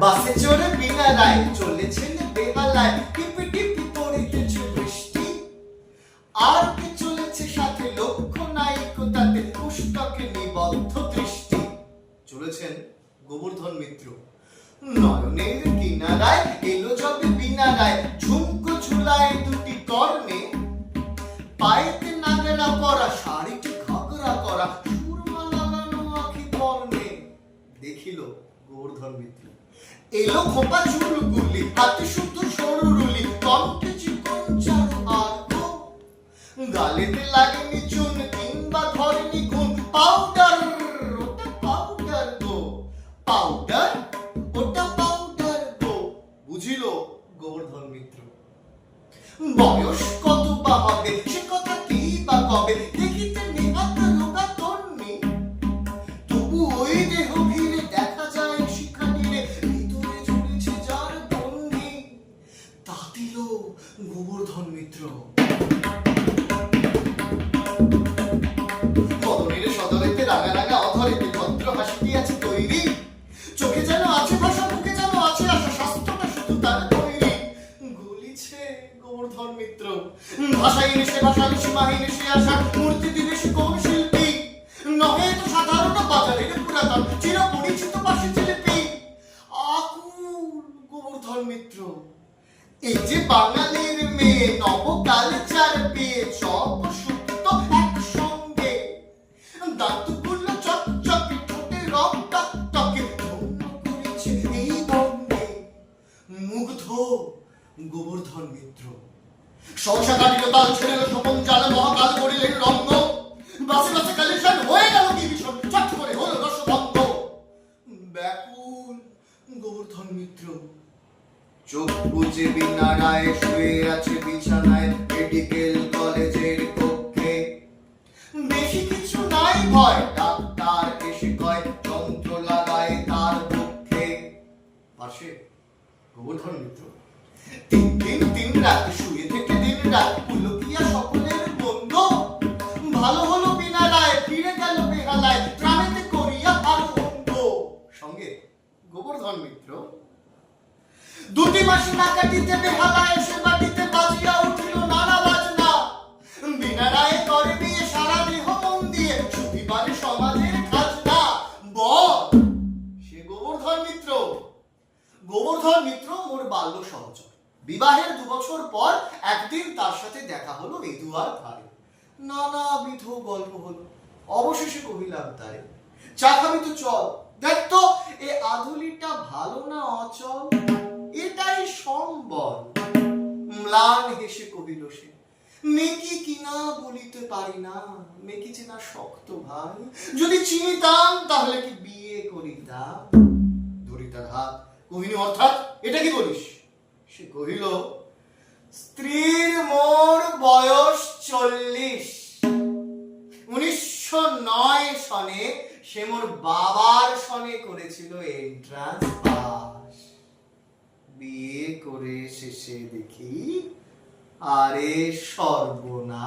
বাসে চড়ে বিনা রায় চলেছেন বেহালায় টিপি টিপি পড়িতেছে বৃষ্টি আর কি চলেছে সাথে লক্ষ্য নায়িক তাতে পুস্তকে নিবদ্ধ দৃষ্টি। চলেছেন গোবর্ধন মিত্র। নয়নের কিনারায় এলো যবে বিনারায় ঝুমকো ঝুলায় দুটি কর্ণে পায়েতে নাগরা পরা শাড়িটি ঘাগরা করা, সুরমা লাগানো আখি কর্ণে দেখিল গোবর্ধন মিত্র। এলো খোপা চুলগুলি হাতে শুদ্ধ সরু রুলি, কণ্ঠে চিকন চারু আর্ঘ গালেতে লাগেনি চুন কিংবা ধরেনি গুণ পাউডার ওটা পাউডার গো পাউডার ওটা পাউডার গো, বুঝিল গোবর্ধন মিত্র। বয়স কত বা হবে, সে কথা কি বা কবে, দেখিতে গোবর্ধন মিত্র সদরেতে রাগা রাগা অধরেতে ভদ্র হাসিটি আছে তৈরি। চোখে যেন আছে ভাষা মুখে যেন আছে আশা, স্বাস্থ্যটা শুধু তার তৈরি। গলিছে গোবর্ধন মিত্র। ভাষায় সে ভাষা, সীমাহীন সে আশা, মূর্তি দিবে সে কোন শিল্পী? নহে তো সাধারণ বাজারের পুরাতন চির পরিচিত পাশে শিল্পী। আকুল গোবর্ধন মিত্র। এই যে বাঙালির মেয়ে নবকালচার গোবর্ধন মিত্র। সহসা কাটিল তাল ছেড়ে স্বপন জালে মহাকাল করিলেন রঙ্গ। বাসে বাসে কালেকশন হয়ে গেল কি ভীষণ চট করে হলো রসভঙ্গ। ব্যাকুল গোবর্ধন মিত্র। চোখ বুঝে বিনারায় শুয়ে আছে বিছানায় মেডিকেল কলেজের কক্ষে বেশি কিছু নাই ভয়। ডাক্তার এসে কয় যন্ত্র লাগায় তার পক্ষে। পাশে গোবর্ধন মিত্র। তিন দিন তিন রাত শুয়ে থেকে দিন রাত পুলকিয়া সকলের বন্ধু। ভালো হলো বিনা রায় ফিরে গেল বেহালায়, প্রাণেতে করিয়া ভালো বন্ধ সঙ্গে গোবর্ধন মিত্র। দুটি মাস না কাটিতে বেহালা গোবর্ধন মিত্র মোর বাল্য সহচর। বিবাহের দু বছর পর একদিন তার সাথে দেখা হলো দুয়ার ধারে নানাবিধ গল্প হলো, অবশেষে কহিলাম, তারে, চা খাবি তো চল। দেখ তো, এ আধুলিটা ভালো না অচল? এটাই সম্বল। ম্লান হেসে কহিল সে, মেকি কিনা বলিতে পারি না। মেকি চেনা শক্ত ভাই। যদি চিনিতাম, তাহলে কি বিয়ে করিতাম? ধরি তার হাত কহিনি অর্থাৎ এটা কি বলিস সে কহিল, স্ত্রীর মোর বয়স চল্লিশ। উনিশশো নয় সনে সে মোর বাবার সনে করেছিল এন্ট্রান্স পাস বিয়ে করে শেষে দেখি, আরে সর্বনা